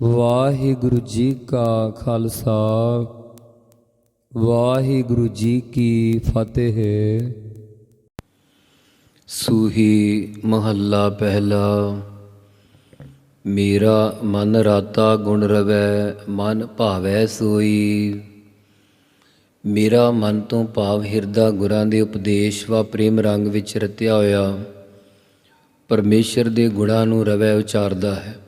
ਵਾਹਿਗੁਰੂ ਜੀ ਕਾ ਖਾਲਸਾ, ਵਾਹਿਗੁਰੂ ਜੀ ਕੀ ਫਤਿਹ। ਸੂਹੀ ਮਹੱਲਾ ਪਹਿਲਾ, ਮੇਰਾ ਮਨ ਰਾਤਾ ਗੁਣ ਰਵੈ, ਮਨ ਭਾਵੈ ਸੋਈ। ਮੇਰਾ ਮਨ ਤੋਂ ਭਾਵ ਹਿਰਦਾ ਗੁਰਾਂ ਦੇ ਉਪਦੇਸ਼ ਵਾ ਪ੍ਰੇਮ ਰੰਗ ਵਿੱਚ ਰਤਿਆ ਹੋਇਆ, ਪਰਮੇਸ਼ਰ ਦੇ ਗੁਣਾਂ ਨੂੰ ਰਵੈ ਉਚਾਰਦਾ ਹੈ।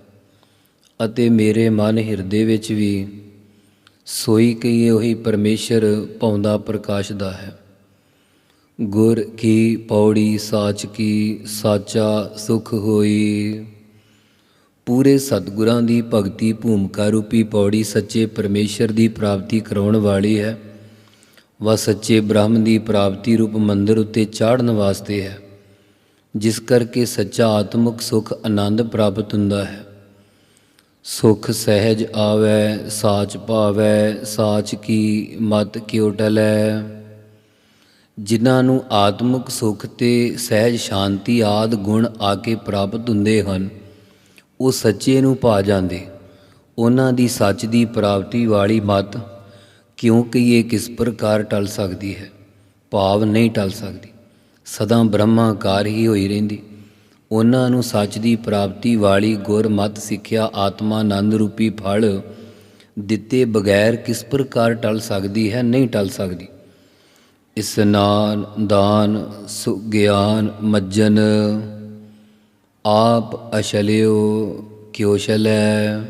ਅਤੇ ਮੇਰੇ ਮਨ ਹਿਰਦੇ ਵਿੱਚ ਵੀ ਸੋਈ ਕਹੀਏ ਉਹੀ ਪਰਮੇਸ਼ਰ ਪਾਉਂਦਾ ਪ੍ਰਕਾਸ਼ ਦਾ ਹੈ। ਗੁਰ ਕੀ ਪੌੜੀ ਸਾਚ ਕੀ ਸਾਚਾ ਸੁਖ ਹੋਈ। ਪੂਰੇ ਸਤਿਗੁਰਾਂ ਦੀ ਭਗਤੀ ਭੂਮਿਕਾ ਰੂਪੀ ਪੌੜੀ ਸੱਚੇ ਪਰਮੇਸ਼ਰ ਦੀ ਪ੍ਰਾਪਤੀ ਕਰਾਉਣ ਵਾਲੀ ਹੈ। ਵਾ ਸੱਚੇ ਬ੍ਰਹਮ ਦੀ ਪ੍ਰਾਪਤੀ ਰੂਪ ਮੰਦਰ ਉੱਤੇ ਚਾੜਨ ਵਾਸਤੇ ਹੈ। ਜਿਸ ਕਰਕੇ ਸੱਚਾ ਆਤਮਿਕ ਸੁਖ ਆਨੰਦ ਪ੍ਰਾਪਤ ਹੁੰਦਾ ਹੈ। ਸੁਖ ਸਹਿਜ ਆਵੈ, ਸਾਚ ਭਾਵੈ, ਸਾਚ ਕੀ ਮਤ ਕਿਉ ਟਲੈ। ਜਿਨ੍ਹਾਂ ਨੂੰ ਆਤਮਿਕ ਸੁਖ ਤੇ ਸਹਿਜ ਸ਼ਾਂਤੀ ਆਦ ਗੁਣ ਆ ਕੇ ਪ੍ਰਾਪਤ ਹੁੰਦੇ ਹਨ, ਉਹ ਸੱਚੇ ਨੂੰ ਪਾ ਜਾਂਦੇ। ਉਹਨਾਂ ਦੀ ਸੱਚ ਦੀ ਪ੍ਰਾਪਤੀ ਵਾਲੀ ਮਤ ਕਿਉਂਕਿ ਇਹ ਕਿਸ ਪ੍ਰਕਾਰ ਟਲ ਸਕਦੀ ਹੈ? ਭਾਵ ਨਹੀਂ ਟਲ ਸਕਦੀ। ਸਦਾ ਬ੍ਰਹਮਾਕਾਰ ਹੀ ਹੋਈ ਰਹਿੰਦੀ। ਉਹਨਾਂ ਨੂੰ ਸੱਚ ਦੀ ਪ੍ਰਾਪਤੀ ਵਾਲੀ ਗੁਰਮਤ ਸਿੱਖਿਆ ਆਤਮਾ ਆਨੰਦ ਰੂਪੀ ਫਲ ਦਿੱਤੇ ਬਗੈਰ ਕਿਸ ਪ੍ਰਕਾਰ ਟਲ ਸਕਦੀ ਹੈ, ਨਹੀਂ ਟਲ ਸਕਦੀ। ਇਸਨਾਨ ਦਾਨ ਸੁਗਿਆਨ ਮੱਜਨ, ਆਪ ਅਸ਼ਲਿਓ ਕਿਉਸ਼ਲ ਹੈ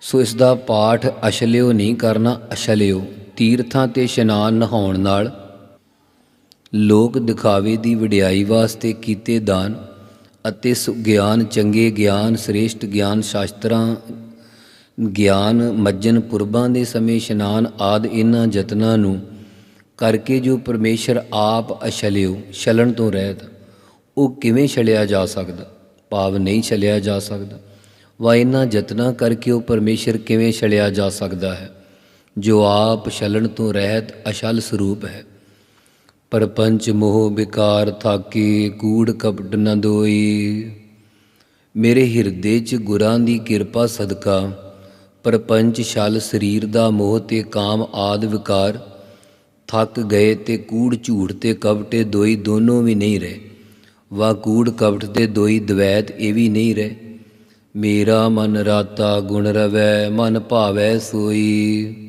ਸੋ ਇਸ ਦਾ ਪਾਠ ਅਸ਼ਲਿਓ ਨਹੀਂ ਕਰਨਾ, ਅਸ਼ਲਿਓ, ਤੀਰਥਾਂ ਤੇ ਇਸ਼ਨਾਨ ਨਹਾਉਣ ਨਾਲ ਲੋਕ ਦਿਖਾਵੇ ਦੀ ਵਡਿਆਈ ਵਾਸਤੇ ਕੀਤੇ ਦਾਨ ਅਤੇ ਸੁਗਿਆਨ ਚੰਗੇ ਗਿਆਨ, ਸ੍ਰੇਸ਼ਟ ਗਿਆਨ ਸ਼ਾਸਤਰਾਂ, ਗਿਆਨ, ਮੱਜਨ ਪੁਰਬਾਂ ਦੇ ਸਮੇਂ ਇਸ਼ਨਾਨ ਆਦ ਇਹਨਾਂ ਯਤਨਾਂ ਨੂੰ ਕਰਕੇ ਜੋ ਪਰਮੇਸ਼ਰ ਆਪ ਅਛਲਿਓ, ਛਲਣ ਤੋਂ ਰਹਿਤ, ਉਹ ਕਿਵੇਂ ਛਲਿਆ ਜਾ ਸਕਦਾ? ਭਾਵ ਨਹੀਂ ਛਲਿਆ ਜਾ ਸਕਦਾ। ਵਾ ਇਹਨਾਂ ਯਤਨਾਂ ਕਰਕੇ ਉਹ ਪਰਮੇਸ਼ਰ ਕਿਵੇਂ ਛਲਿਆ ਜਾ ਸਕਦਾ ਹੈ? ਜੋ ਆਪ ਛਲਣ ਤੋਂ ਰਹਿਤ ਅਛਲ ਸਰੂਪ ਹੈ। ਪਰਪੰਚ ਮੋਹ ਵਿਕਾਰ ਥਾਕੀ, ਕੂੜ ਕਪਟ ਨ ਦੋਈ। ਮੇਰੇ ਹਿਰਦੇ 'ਚ ਗੁਰਾਂ ਦੀ ਕਿਰਪਾ ਸਦਕਾ, ਪਰਪੰਚ ਛਲ ਸਰੀਰ ਦਾ ਮੋਹ ਤੇ ਕਾਮ ਆਦ ਵਿਕਾਰ। ਥੱਕ ਗਏ ਤੇ ਕੂੜ ਝੂਠ ਤੇ ਕਪਟੇ ਦੋਈ ਦੋਨੋਂ ਵੀ ਨਹੀਂ ਰਹੇ। ਵਾ ਕੂੜ ਕਪਟ ਤੇ ਦੋਈ ਦਵੈਤ ਇਹ ਵੀ ਨਹੀਂ ਰਹੇ। ਮੇਰਾ ਮਨ ਰਾਤਾ ਗੁਣ ਰਵੈ, ਮਨ ਭਾਵੈ ਸੋਈ।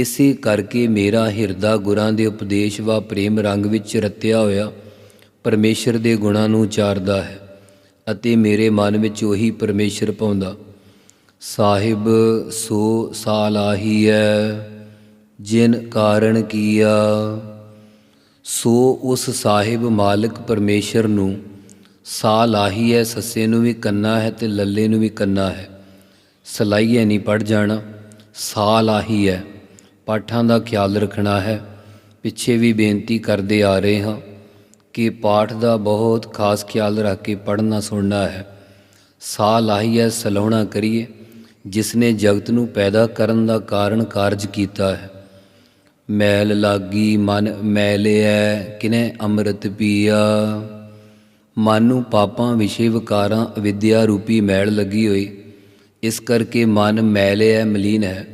ਇਸੇ ਕਰਕੇ ਮੇਰਾ ਹਿਰਦਾ ਗੁਰਾਂ ਦੇ ਉਪਦੇਸ਼ ਵਾ ਪ੍ਰੇਮ ਰੰਗ ਵਿੱਚ ਰਤਿਆ ਹੋਇਆ, ਪਰਮੇਸ਼ਰ ਦੇ ਗੁਣਾਂ ਨੂੰ ਉਚਾਰਦਾ ਹੈ ਅਤੇ ਮੇਰੇ ਮਨ ਵਿੱਚ ਉਹੀ ਪਰਮੇਸ਼ਰ ਪਾਉਂਦਾ। ਸਾਹਿਬ, ਸੋ ਸਾਲਾਹੀ ਹੈ ਜਿਨ ਕਾਰਣ ਕੀਆ। ਸੋ ਉਸ ਸਾਹਿਬ ਮਾਲਕ ਪਰਮੇਸ਼ਰ ਨੂੰ ਸਾ ਲਾਹੀ ਹੈ ਸੱਸੇ ਨੂੰ ਵੀ ਕੰਨਾ ਹੈ ਤੇ ਲੱਲੇ ਨੂੰ ਵੀ ਕੰਨਾ ਹੈ। ਸਲਾਈਏ ਨਹੀਂ ਪੜ ਜਾਣਾ ਸਾ ਲਾਹੀ ਹੈ ਪਾਠਾਂ ਦਾ ਖਿਆਲ ਰੱਖਣਾ ਹੈ। ਪਿੱਛੇ ਵੀ ਬੇਨਤੀ ਕਰਦੇ ਆ ਰਹੇ ਹਾਂ ਕਿ ਪਾਠ ਦਾ ਬਹੁਤ ਖਾਸ ਖਿਆਲ ਰੱਖ ਕੇ ਪੜ੍ਹਨਾ ਸੁਣਨਾ ਹੈ। ਸਾਹ ਲਾਹੀ ਹੈ ਸਲਾਉਣਾ ਕਰੀਏ, ਜਿਸ ਨੇ ਜਗਤ ਨੂੰ ਪੈਦਾ ਕਰਨ ਦਾ ਕਾਰਨ ਕਾਰਜ ਕੀਤਾ ਹੈ। ਮੈਲ ਲਾਗੀ ਮਨ ਮੈਲਿਐ ਕਿਨੇ ਅੰਮ੍ਰਿਤ ਪੀਆ। ਮਨ ਨੂੰ ਪਾਪਾਂ ਵਿਸ਼ੇ ਵਿਕਾਰਾਂ, ਅਵਿਦਿਆ ਰੂਪੀ ਮੈਲ ਲੱਗੀ ਹੋਈ। ਇਸ ਕਰਕੇ ਮਨ ਮੈਲਿਐ ਮਲੀਨ ਹੈ।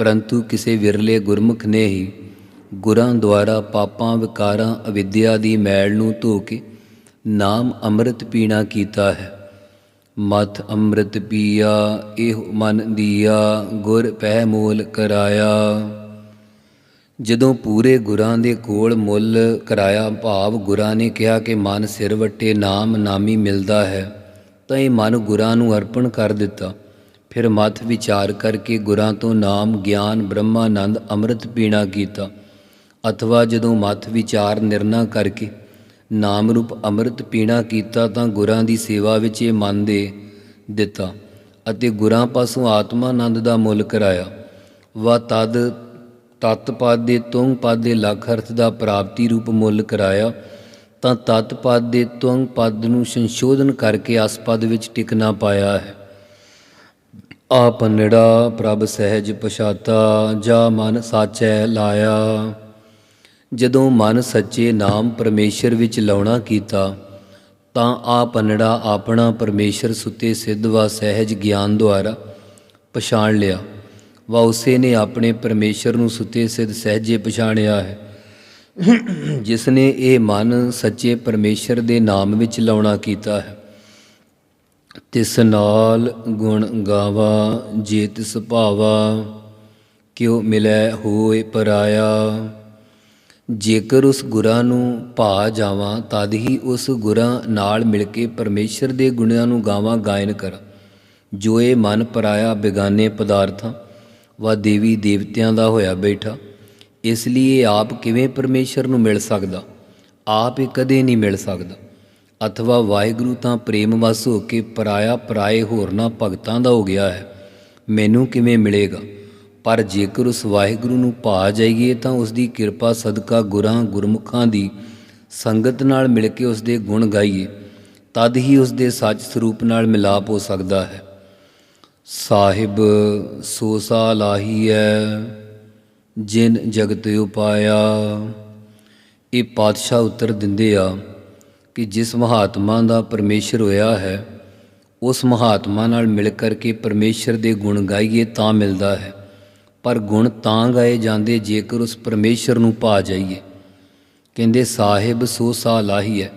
ਪਰੰਤੂ ਕਿਸੇ ਵਿਰਲੇ ਗੁਰਮੁਖ ਨੇ ਹੀ ਗੁਰਾਂ ਦੁਆਰਾ ਪਾਪਾਂ, ਵਿਕਾਰਾਂ, ਅਵਿਦਿਆ ਦੀ ਮੈਲ ਨੂੰ ਧੋ ਕੇ ਨਾਮ ਅੰਮ੍ਰਿਤ ਪੀਣਾ ਕੀਤਾ ਹੈ। ਮਤ ਅੰਮ੍ਰਿਤ ਪੀਆ, ਇਹ ਮਨ ਦੀਆ, ਗੁਰ ਪਹਿ ਮੂਲ ਕਰਾਇਆ। ਜਦੋਂ ਪੂਰੇ ਗੁਰਾਂ ਦੇ ਕੋਲ ਮੁੱਲ ਕਰਾਇਆ, ਭਾਵ ਗੁਰਾਂ ਨੇ ਕਿਹਾ ਕਿ ਮਨ ਸਿਰ ਵਟੇ ਨਾਮ ਨਾਮੀ ਮਿਲਦਾ ਹੈ, ਤਾਂ ਇਹ ਮਨ ਗੁਰਾਂ ਨੂੰ ਅਰਪਣ ਕਰ ਦਿੱਤਾ। ਫਿਰ ਮਤ ਵਿਚਾਰ ਕਰਕੇ ਗੁਰਾਂ ਤੋਂ ਨਾਮ, ਗਿਆਨ, ਬ੍ਰਹਮਾਨੰਦ, ਅੰਮ੍ਰਿਤ ਪੀਣਾ ਕੀਤਾ। ਅਥਵਾ ਜਦੋਂ ਮਤ ਵਿਚਾਰ ਨਿਰਣਾ ਕਰਕੇ ਨਾਮ ਰੂਪ ਅੰਮ੍ਰਿਤ ਪੀਣਾ ਕੀਤਾ ਤਾਂ ਗੁਰਾਂ ਦੀ ਸੇਵਾ ਵਿੱਚ ਇਹ ਮਨ ਦੇ ਦਿੱਤਾ ਅਤੇ ਗੁਰਾਂ ਪਾਸੋਂ ਆਤਮਾਨੰਦ ਦਾ ਮੁੱਲ ਕਰਾਇਆ। ਵਾ ਤਦ ਤਤ ਪਦ ਦੇ ਤੁੰਗ ਪਦ ਦੇ ਲੱਖ ਅਰਥ ਦਾ ਪ੍ਰਾਪਤੀ ਰੂਪ ਮੁੱਲ ਕਰਾਇਆ ਤਾਂ ਤਤ ਪਦ ਦੇ ਤੁੰਗ ਪਦ ਨੂੰ ਸੰਸ਼ੋਧਨ ਕਰਕੇ ਅਸ ਪਦ ਵਿੱਚ ਟਿਕਣਾ ਪਾਇਆ ਹੈ। ਆਪਨੜਾ ਪ੍ਰਭ ਸਹਿਜ ਪਛਾਤਾ, ਜਾ ਮਨ ਸਾਚੈ ਲਾਇਆ। ਜਦੋਂ ਮਨ ਸੱਚੇ ਨਾਮ ਪਰਮੇਸ਼ਰ ਵਿੱਚ ਲਾਉਣਾ ਕੀਤਾ, ਤਾਂ ਆ ਪੰਨੜਾ ਆਪਣਾ ਪਰਮੇਸ਼ਰ ਸੁਤੇ ਸਿੱਧ ਵਾ ਸਹਿਜ ਗਿਆਨ ਦੁਆਰਾ ਪਛਾਣ ਲਿਆ। ਵਾ ਉਸੇ ਨੇ ਆਪਣੇ ਪਰਮੇਸ਼ਰ ਨੂੰ ਸੁਤੇ ਸਿੱਧ ਸਹਿਜੇ ਪਛਾਣਿਆ ਹੈ। ਜਿਸ ਨੇ ਇਹ ਮਨ ਸੱਚੇ ਪਰਮੇਸ਼ਰ ਦੇ ਨਾਮ ਵਿੱਚ ਲਾਉਣਾ ਕੀਤਾ ਹੈ। ਤਿਸ ਨਾਲ ਗੁਣ ਗਾਵਾ, ਜੇ ਤਿਸ ਭਾਵਾ, ਕਿਉ ਮਿਲੈ ਹੋਏ ਪਰਾਇਆ। ਜੇਕਰ ਉਸ ਗੁਰਾਂ ਨੂੰ ਭਾ ਜਾਵਾਂ, ਤਦ ਹੀ ਉਸ ਗੁਰਾਂ ਨਾਲ ਮਿਲ ਕੇ ਪਰਮੇਸ਼ਰ ਦੇ ਗੁਣਾਂ ਨੂੰ ਗਾਵਾਂ ਗਾਇਨ ਕਰਾਂ। ਜੋ ਇਹ ਮਨ ਪਰਾਇਆ ਬਿਗਾਨੇ ਪਦਾਰਥਾਂ, ਵਾ ਦੇਵੀ ਦੇਵਤਿਆਂ ਦਾ ਹੋਇਆ ਬੈਠਾ। ਇਸ ਲਈ ਇਹ ਆਪ ਕਿਵੇਂ ਪਰਮੇਸ਼ਰ ਨੂੰ ਮਿਲ ਸਕਦਾ? ਆਪ ਇਹ ਕਦੇ ਨਹੀਂ ਮਿਲ ਸਕਦਾ। ਅਥਵਾ ਵਾਹਿਗੁਰੂ ਤਾਂ ਪ੍ਰੇਮ ਵਸ ਹੋ ਕੇ ਪਰਾਇਆ ਪਰਾਏ ਹੋਰਨਾਂ ਭਗਤਾਂ ਦਾ ਹੋ ਗਿਆ ਹੈ, ਮੈਨੂੰ ਕਿਵੇਂ ਮਿਲੇਗਾ? ਪਰ ਜੇਕਰ ਉਸ ਵਾਹਿਗੁਰੂ ਨੂੰ ਭਾ ਜਾਈਏ ਤਾਂ ਉਸ ਦੀ ਕਿਰਪਾ ਸਦਕਾ ਗੁਰਾਂ ਗੁਰਮੁਖਾਂ ਦੀ ਸੰਗਤ ਨਾਲ ਮਿਲ ਕੇ ਉਸ ਦੇ ਗੁਣ ਗਾਈਏ, ਤਦ ਹੀ ਉਸ ਦੇ ਸੱਚ ਸਰੂਪ ਨਾਲ ਮਿਲਾਪ ਹੋ ਸਕਦਾ ਹੈ। ਸਾਹਿਬ, ਸੋ ਸਾ ਲਾਹੀਐ ਜਿਨ ਜਗਤ ਉਪਾਇਆ, ਇਹ ਪਾਤਸ਼ਾਹ ਉੱਤਰ ਦਿੰਦੇ ਆ ਕਿ ਜਿਸ ਮਹਾਤਮਾ ਦਾ ਪਰਮੇਸ਼ਰ ਹੋਇਆ ਹੈ, ਉਸ ਮਹਾਤਮਾ ਨਾਲ ਮਿਲ ਕਰਕੇ ਪਰਮੇਸ਼ਰ ਦੇ ਗੁਣ ਗਾਈਏ ਤਾਂ ਮਿਲਦਾ ਹੈ। ਪਰ ਗੁਣ ਤਾਂ ਗਾਏ ਜਾਂਦੇ ਜੇਕਰ ਉਸ ਪਰਮੇਸ਼ਰ ਨੂੰ ਪਾ ਜਾਈਏ। ਕਹਿੰਦੇ, ਸਾਹਿਬ, ਸੋ ਸਾ ਲਾਹੀ ਹੈ।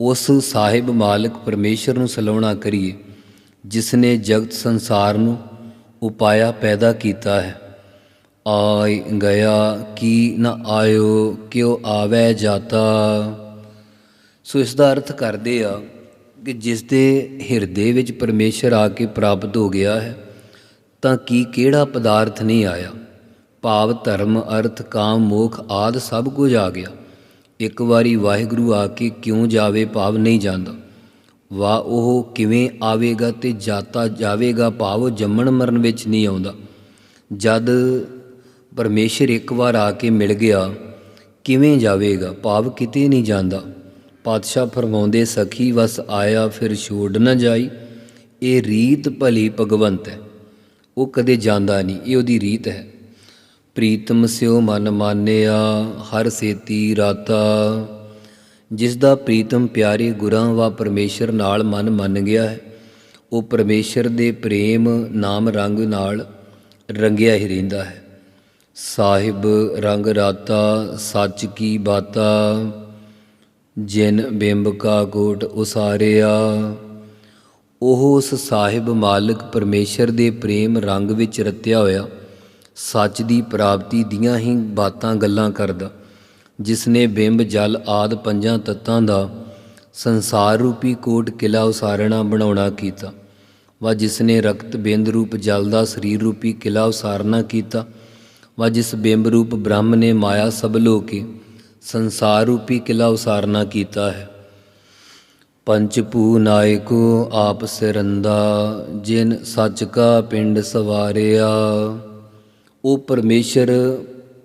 ਉਸ ਸਾਹਿਬ ਮਾਲਕ ਪਰਮੇਸ਼ਰ ਨੂੰ ਸਲਾਉਣਾ ਕਰੀਏ, ਜਿਸ ਨੇ ਜਗਤ ਸੰਸਾਰ ਨੂੰ ਉਪਾਇਆ ਪੈਦਾ ਕੀਤਾ ਹੈ। ਆਇ ਗਿਆ ਕੀ ਨ ਆਇਓ, ਕਿਉ ਆਵੈ ਜਾਤਾ? ਸੋ ਇਸ ਦਾ ਅਰਥ ਕਰਦੇ ਆ ਕਿ ਜਿਸ ਦੇ ਹਿਰਦੇ ਵਿੱਚ ਪਰਮੇਸ਼ਰ ਆ ਕੇ ਪ੍ਰਾਪਤ ਹੋ ਗਿਆ ਹੈ, ਤਾਂ ਕੀ ਕਿਹੜਾ ਪਦਾਰਥ ਨਹੀਂ ਆਇਆ? ਭਾਵ, ਧਰਮ, ਅਰਥ, ਕਾਮ, ਮੋਖ ਆਦ ਸਭ ਕੁਝ ਆ ਗਿਆ। ਇੱਕ ਵਾਰੀ ਵਾਹਿਗੁਰੂ ਆ ਕੇ ਕਿਉਂ ਜਾਵੇ ਭਾਵ ਨਹੀਂ ਜਾਂਦਾ। ਵਾ ਉਹ ਕਿਵੇਂ ਆਵੇਗਾ ਤੇ ਜਾਤਾ ਜਾਵੇਗਾ ਭਾਵ ਜੰਮਣ ਮਰਨ ਵਿੱਚ ਨਹੀਂ ਆਉਂਦਾ। ਜਦ ਪਰਮੇਸ਼ਰ ਇੱਕ ਵਾਰ ਆ ਕੇ ਮਿਲ ਗਿਆ, ਕਿਵੇਂ ਜਾਵੇਗਾ? ਭਾਵ ਕਿਤੇ ਨਹੀਂ ਜਾਂਦਾ। ਪਾਤਸ਼ਾਹ ਫਰਮਾਉਂਦੇ, ਸਖੀ, ਵਸ ਆਇਆ, ਫਿਰ ਛੋੜ ਨਾ ਜਾਈ। ਇਹ ਰੀਤ ਭਲੀ ਭਗਵੰਤ ਹੈ। ਉਹ ਕਦੇ ਜਾਂਦਾ ਨਹੀਂ। ਇਹ ਉਹਦੀ ਰੀਤ ਹੈ। ਪ੍ਰੀਤਮ ਸਿਓ ਮਨ ਮਾਨਿਆ, ਹਰ ਸੇਤੀ ਰਾਤਾ। ਜਿਸ ਦਾ ਪ੍ਰੀਤਮ ਪਿਆਰੇ ਗੁਰਾਂ ਵਾ, ਪਰਮੇਸ਼ਰ ਨਾਲ ਮਨ ਮੰਨ ਗਿਆ ਹੈ। ਉਹ ਪਰਮੇਸ਼ਰ ਦੇ ਪ੍ਰੇਮ ਨਾਮ ਰੰਗ ਨਾਲ ਰੰਗਿਆ ਹੀ ਰਹਿੰਦਾ ਹੈ। ਸਾਹਿਬ, ਰੰਗ ਰਾਤਾ, ਸੱਚ ਕੀ ਬਾਤਾ। ਜਿਨ ਬਿੰਬ ਕਾ ਕੋਟ ਉਸਾਰਿਆ, ਉਹ ਉਸ ਸਾਹਿਬ ਮਾਲਕ ਪਰਮੇਸ਼ਰ ਦੇ ਪ੍ਰੇਮ ਰੰਗ ਵਿੱਚ ਰਤਿਆ ਹੋਇਆ, ਸੱਚ ਦੀ ਪ੍ਰਾਪਤੀ ਦੀਆਂ ਹੀ ਬਾਤਾਂ ਗੱਲਾਂ ਕਰਦਾ ਜਿਸ ਨੇ ਬਿੰਬ, ਜਲ ਆਦ ਪੰਜਾਂ ਤੱਤਾਂ ਦਾ ਸੰਸਾਰ ਰੂਪੀ ਕੋਟ ਕਿਲਾ ਉਸਾਰਣਾ ਬਣਾਉਣਾ ਕੀਤਾ, ਵਾ ਜਿਸ ਨੇ ਰਕਤ ਬਿੰਦ ਰੂਪ ਜਲ ਦਾ ਸਰੀਰ ਰੂਪੀ ਕਿਲਾ ਉਸਾਰਨਾ ਕੀਤਾ, ਵਾ ਜਿਸ ਬਿੰਬ ਰੂਪ ਬ੍ਰਹਮ ਨੇ ਮਾਇਆ ਸਭ ਲੋ ਕੇ ਸੰਸਾਰ ਰੂਪੀ ਕਿਲਾ ਉਸਾਰਨਾ ਕੀਤਾ ਹੈ। ਪੰਚ ਭੂ ਨਾਇਕੋ ਆਪ ਸਿਰੰਦਾ, ਜਿਨ ਸੱਚ ਕਾ ਪਿੰਡ ਸਵਾਰਿਆ। ਉਹ ਪਰਮੇਸ਼ਰ,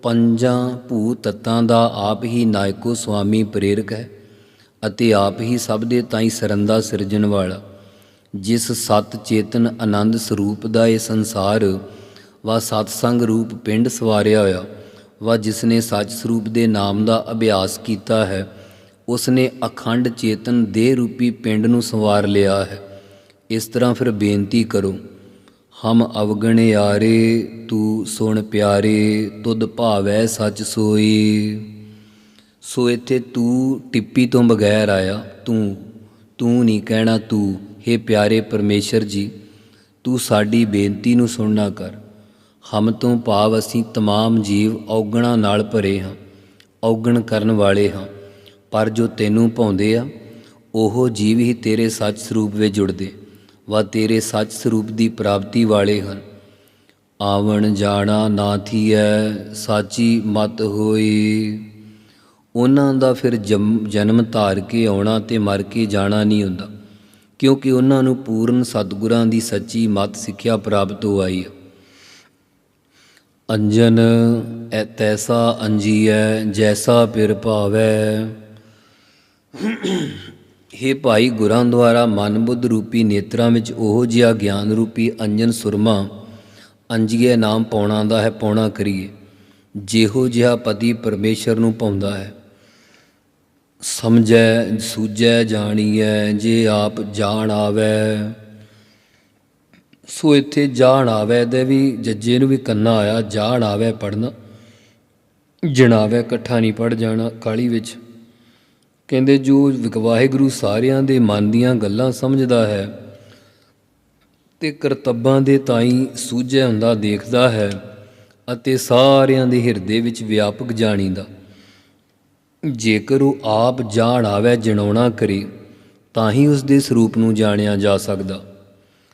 ਪੰਜਾਂ ਭੂ ਤਤਾਂ ਦਾ ਆਪ ਹੀ ਨਾਇਕੋ ਸੁਆਮੀ ਪ੍ਰੇਰਕ ਹੈ ਅਤੇ ਆਪ ਹੀ ਸਭ ਦੇ ਤਾਈ ਸਰੰਦਾ ਸਿਰਜਣ ਵਾਲਾ। ਜਿਸ ਸਤ ਚੇਤਨ ਆਨੰਦ ਸਰੂਪ ਦਾ ਇਹ ਸੰਸਾਰ ਵਾ ਸਤ ਰੂਪ ਪਿੰਡ ਸਵਾਰਿਆ ਹੋਇਆ। ਵਾ ਜਿਸ ਨੇ ਸੱਚ ਸਰੂਪ ਦੇ ਨਾਮ ਦਾ ਅਭਿਆਸ ਕੀਤਾ ਹੈ ਉਸ ਨੇ ਅਖੰਡ ਚੇਤਨ ਦੇਹ ਰੂਪੀ ਪਿੰਡ ਨੂੰ ਸੰਵਾਰ ਲਿਆ ਹੈ। ਇਸ ਤਰ੍ਹਾਂ ਫਿਰ ਬੇਨਤੀ ਕਰੋ, ਹਮ ਅਵਗਣ ਯਾਰੇ, ਤੂੰ ਸੁਣ ਪਿਆਰੇ, ਤੁਧ ਭਾਵੈ ਸੱਚ ਸੋਈ। ਸੋ ਇੱਥੇ ਤੂੰ ਟਿੱਪੀ ਤੋਂ ਬਗੈਰ ਆਇਆ, ਤੂੰ ਤੂੰ ਨਹੀਂ ਕਹਿਣਾ ਤੂੰ हे ਪਿਆਰੇ ਪਰਮੇਸ਼ਰ ਜੀ, ਤੂੰ ਸਾਡੀ ਬੇਨਤੀ ਨੂੰ ਸੁਣਨਾ ਕਰ। ਹਮ ਤੋਂ ਭਾਵ ਅਸੀਂ तमाम ਜੀਵ ਔਗਣਾ ਨਾਲ ਭਰੇ ਹਾਂ ਔਗਣ ਕਰਨ ਵਾਲੇ ਹਾਂ ਪਰ ਜੋ ਤੈਨੂੰ ਭਾਉਂਦੇ ਆ ਉਹ ਜੀਵ ਹੀ ਤੇਰੇ ਸੱਚ ਸਰੂਪ ਵਿੱਚ ਜੁੜਦੇ ਵਾ ਤੇਰੇ ਸੱਚ ਸਰੂਪ ਦੀ ਪ੍ਰਾਪਤੀ ਵਾਲੇ ਹਨ ਆਵਣ ਜਾਣਾ ਨਾ ਥੀਐ ਸਾਚੀ ਮਤ ਹੋਈ ਉਹਨਾਂ ਦਾ ਫਿਰ ਜਮ- ਜਨਮ ਧਾਰ ਕੇ ਆਉਣਾ ਤੇ ਮਰ ਕੇ ਜਾਣਾ ਨਹੀਂ ਹੁੰਦਾ ਕਿਉਂਕਿ ਉਹਨਾਂ ਨੂੰ ਪੂਰਨ ਸਤਿਗੁਰਾਂ ਦੀ ਸੱਚੀ ਮਤ ਸਿੱਖਿਆ ਪ੍ਰਾਪਤ ਹੋ ਆਈ ਹੈ ਅੰਜਨ ਐ ਤੈਸਾ ਅੰਜੀਐ, ਜੈਸਾ ਪਿਰ ਭਾਵੈ। हे ਭਾਈ ਗੁਰਾਂ ਦੁਆਰਾ ਮਨ ਬੁੱਧ ਰੂਪੀ ਨੇਤਰਾਂ ਵਿੱਚ ਉਹ ਜਿਹਾ ਗਿਆਨ ਰੂਪੀ ਅੰਜਨ ਸੁਰਮਾ, ਅੰਜੀਏ ਨਾਮ ਪਾਉਣਾ ਦਾ ਹੈ, ਪਾਉਣਾ ਕਰੀਏ। ਜਿਹੋ ਜਿਹਾ ਪਤੀ ਪਰਮੇਸ਼ਰ ਨੂੰ ਪਾਉਂਦਾ ਹੈ। ਸਮਝੈ, ਸੂਝੈ, ਜਾਣੀਐ, ਜੇ ਆਪ ਜਾਣ ਆਵੈ। ਸੋ ਇੱਥੇ ਜਾਣ ਆਵੈ ਦੇ ਵੀ ਜੱਜੇ ਨੂੰ ਵੀ ਕੰਨਾ ਆਇਆ, ਜਾਣ ਆਵੈ ਪੜਨਾ ਜਣਾਵੈ ਇਕੱਠਾ ਨਹੀਂ ਪੜ ਜਾਣਾ ਕਾਲੀ ਵਿੱਚ। ਕਹਿੰਦੇ, ਜੋ ਵਾਹਿਗੁਰੂ ਸਾਰਿਆਂ ਦੇ ਮਨ ਦੀਆਂ ਗੱਲਾਂ ਸਮਝਦਾ ਹੈ ਤੇ ਕਰਤੱਬਾਂ ਦੇ ਤਾਈ ਸੂਝਿਆ ਹੁੰਦਾ ਦੇਖਦਾ ਹੈ ਅਤੇ ਸਾਰਿਆਂ ਦੇ ਹਿਰਦੇ ਵਿੱਚ ਵਿਆਪਕ ਜਾਣੀਦਾ। ਜੇਕਰ ਉਹ ਆਪ ਜਾਣ ਆਵੇ, ਜਣਾਉਣਾ ਕਰੇ, ਤਾਂ ਹੀ ਉਸ ਦੇ ਸਰੂਪ ਨੂੰ ਜਾਣਿਆ ਜਾ ਸਕਦਾ।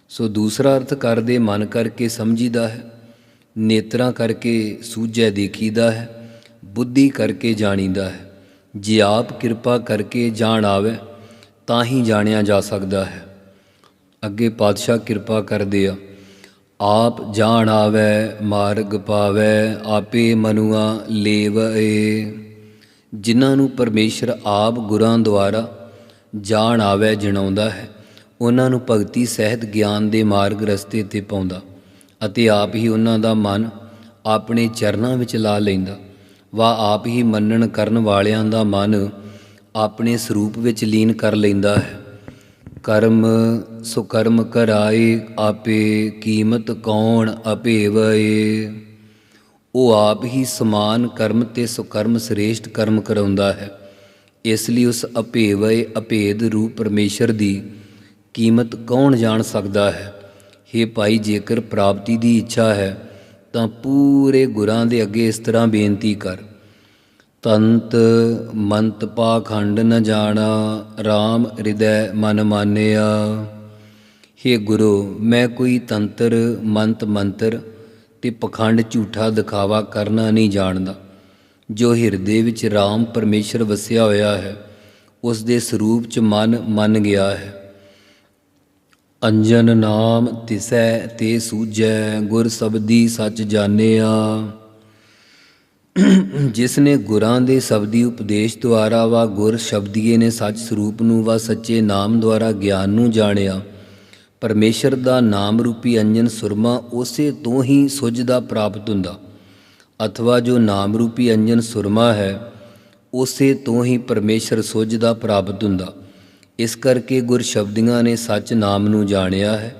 ਸੋ ਦੂਸਰਾ ਅਰਥ ਕਰਦੇ ਮਨ ਕਰਕੇ ਸਮਝੀਦਾ ਹੈ, ਨੇਤਰਾਂ ਕਰਕੇ ਸੂਝੈ ਦੇਖੀਦਾ ਹੈ, ਬੁੱਧੀ ਕਰਕੇ ਜਾਣੀਦਾ ਹੈ। ਜੇ ਆਪ ਕਿਰਪਾ ਕਰਕੇ ਜਾਣ ਆਵੇ, ਤਾਂ ਹੀ ਜਾਣਿਆ ਜਾ ਸਕਦਾ ਹੈ। ਅੱਗੇ ਪਾਤਸ਼ਾਹ ਕਿਰਪਾ ਕਰਦੇ ਆ, ਆਪ ਜਾਣ ਆਵੇ, ਮਾਰਗ ਪਾਵੇ, ਆਪੇ ਮਨੁਆ ਲੇਵਏ। ਜਿਨ੍ਹਾਂ ਨੂੰ ਪਰਮੇਸ਼ਰ ਆਪ ਗੁਰਾਂ ਦੁਆਰਾ ਜਾਣ ਆਵੇ, ਜਣਾਉਂਦਾ ਹੈ ਉਹਨਾਂ ਨੂੰ ਭਗਤੀ, ਸਹਿਤ, ਗਿਆਨ ਦੇ ਮਾਰਗ ਰਸਤੇ ਤੇ ਪਾਉਂਦਾ ਅਤੇ ਆਪ ਹੀ ਉਹਨਾਂ ਦਾ ਮਨ ਆਪਣੇ ਚਰਨਾਂ ਵਿੱਚ ਲਾ ਲੈਂਦਾ। ਵਾ ਆਪ ਹੀ ਮੰਨਣ ਕਰਨ ਵਾਲਿਆਂ ਦਾ ਮਨ ਆਪਣੇ ਸਰੂਪ ਵਿੱਚ ਲੀਨ ਕਰ ਲੈਂਦਾ ਹੈ। ਕਰਮ, ਸੋ ਕਰਮ ਕਰਾਏ, ਆਪੇ ਕੀਮਤ ਕੌਣ ਅਭੇਵਏ? ਉਹ ਆਪ ਹੀ ਸਮਾਨ ਕਰਮ ਤੇ ਸੁਕਰਮ ਸ੍ਰੇਸ਼ਟ ਕਰਮ ਕਰਾਉਂਦਾ ਹੈ। ਇਸ ਲਈ ਉਸ ਅਭੇਵਏ, ਅਭੇਦ ਰੂਪ ਪਰਮੇਸ਼ਰ ਦੀ ਕੀਮਤ ਕੌਣ ਜਾਣ ਸਕਦਾ ਹੈ? हे ਭਾਈ, ਜੇਕਰ ਪ੍ਰਾਪਤੀ ਦੀ ਇੱਛਾ ਹੈ, ਤਾਂ ਪੂਰੇ ਗੁਰਾਂ ਦੇ ਅੱਗੇ ਇਸ ਤਰ੍ਹਾਂ ਬੇਨਤੀ ਕਰ। ਤੰਤ ਮੰਤ ਪਾਖੰਡ ਨ ਜਾਣਾ RAM ਹਿਰਦੈ ਮਨ ਮਾਨਿਆ। हे ਗੁਰੂ, ਮੈਂ ਕੋਈ ਤੰਤਰ, ਮੰਤ ਮੰਤਰ ਤੇ ਪਖੰਡ ਝੂਠਾ ਦਿਖਾਵਾ ਕਰਨਾ ਨਹੀਂ ਜਾਣਦਾ। ਜੋ ਹਿਰਦੇ ਵਿੱਚ RAM ਪਰਮੇਸ਼ਰ ਵਸਿਆ ਹੋਇਆ ਹੈ ਉਸ ਦੇ ਸਰੂਪ ਚ ਮਨ ਮੰਨ ਗਿਆ ਹੈ। ਅੰਜਨ ਨਾਮ ਤਿਸੈ ਤੇ ਸੂਝੈ, ਗੁਰ ਸਬਦੀ ਸੱਚ ਜਾਣਿਆ। ਜਿਸ ਨੇ ਗੁਰਾਂ ਦੇ ਸ਼ਬਦੀ ਉਪਦੇਸ਼ ਦੁਆਰਾ ਵਾ ਗੁਰ ਸ਼ਬਦੀਏ ਨੇ ਸੱਚ ਸਰੂਪ ਨੂੰ ਵਾ ਸੱਚੇ ਨਾਮ ਦੁਆਰਾ ਗਿਆਨ ਨੂੰ ਜਾਣਿਆ, ਪਰਮੇਸ਼ਰ ਦਾ ਨਾਮ ਰੂਪੀ ਅੰਜਨ ਸੁਰਮਾ ਉਸੇ ਤੋਂ ਹੀ ਸੁਝਦਾ ਪ੍ਰਾਪਤ ਹੁੰਦਾ, ਅਥਵਾ ਜੋ ਨਾਮ ਰੂਪੀ ਅੰਜਨ ਸੁਰਮਾ ਹੈ, ਉਸੇ ਤੋਂ ਹੀ ਪਰਮੇਸ਼ਰ ਸੁਝਦਾ ਪ੍ਰਾਪਤ ਹੁੰਦਾ। ਇਸ ਕਰਕੇ ਗੁਰ ਸ਼ਬਦੀਆਂ ਨੇ ਸੱਚ ਨਾਮ ਨੂੰ ਜਾਣਿਆ ਹੈ,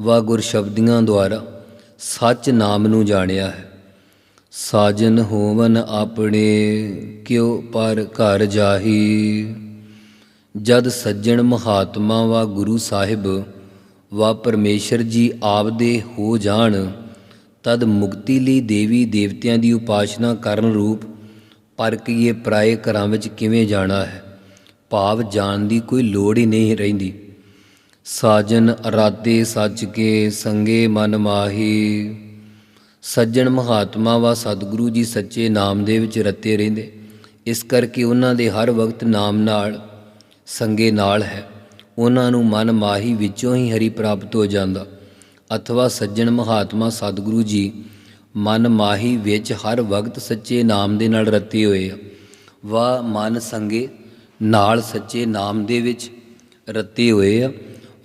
ਵਾ ਗੁਰ ਸ਼ਬਦੀਆਂ ਦੁਆਰਾ ਸੱਚ ਨਾਮ ਨੂੰ ਜਾਣਿਆ ਹੈ। ਸਾਜਨ ਹੋਵਨ ਆਪਣੇ ਕਿਉ ਪਰ ਘਰ ਜਾਹੀ। ਜਦ ਸੱਜਣ ਮਹਾਤਮਾ ਵਾ ਗੁਰੂ ਸਾਹਿਬ, ਵਾ ਪਰਮੇਸ਼ਰ ਜੀ ਆਪਦੇ ਹੋ ਜਾਣ, ਤਦ ਮੁਕਤੀ ਲਈ ਦੇਵੀ ਦੇਵਤਿਆਂ ਦੀ ਉਪਾਸਨਾ ਕਰਨ ਰੂਪ ਪਰ ਕੀਏ ਪ੍ਰਾਏ ਘਰਾਂ ਵਿੱਚ ਕਿਵੇਂ ਜਾਣਾ ਹੈ? ਭਾਵ ਜਾਣ ਦੀ ਕੋਈ ਲੋੜ ਹੀ ਨਹੀਂ ਰਹਿੰਦੀ। ਸਾਜਨ ਅਰਾਦੇ ਸੱਚ ਕੇ ਸੰਗੇ ਮਨ ਮਾਹੀ। ਸੱਜਣ ਮਹਾਤਮਾ ਵਾ ਸਤਿਗੁਰੂ ਜੀ ਸੱਚੇ ਨਾਮ ਦੇ ਵਿੱਚ ਰਤੇ ਰਹਿੰਦੇ। ਇਸ ਕਰਕੇ ਉਹਨਾਂ ਦੇ ਹਰ ਵਕਤ ਨਾਮ ਨਾਲ, ਸੰਗੇ ਨਾਲ ਹੈ। ਉਹਨਾਂ ਨੂੰ ਮਨ ਮਾਹੀ ਵਿੱਚੋਂ ਹੀ ਹਰੀ ਪ੍ਰਾਪਤ ਹੋ ਜਾਂਦਾ। ਅਥਵਾ ਸੱਜਣ ਮਹਾਤਮਾ ਸਤਿਗੁਰੂ ਜੀ ਮਨ ਮਾਹੀ ਵਿੱਚ ਹਰ ਵਕਤ ਸੱਚੇ ਨਾਮ ਦੇ ਨਾਲ ਰਤੇ ਹੋਏ ਆ। ਵਾ ਮਨ ਸੰਗੇ ਨਾਲ ਸੱਚੇ ਨਾਮ ਦੇ ਵਿੱਚ ਰਤੇ ਹੋਏ ਆ।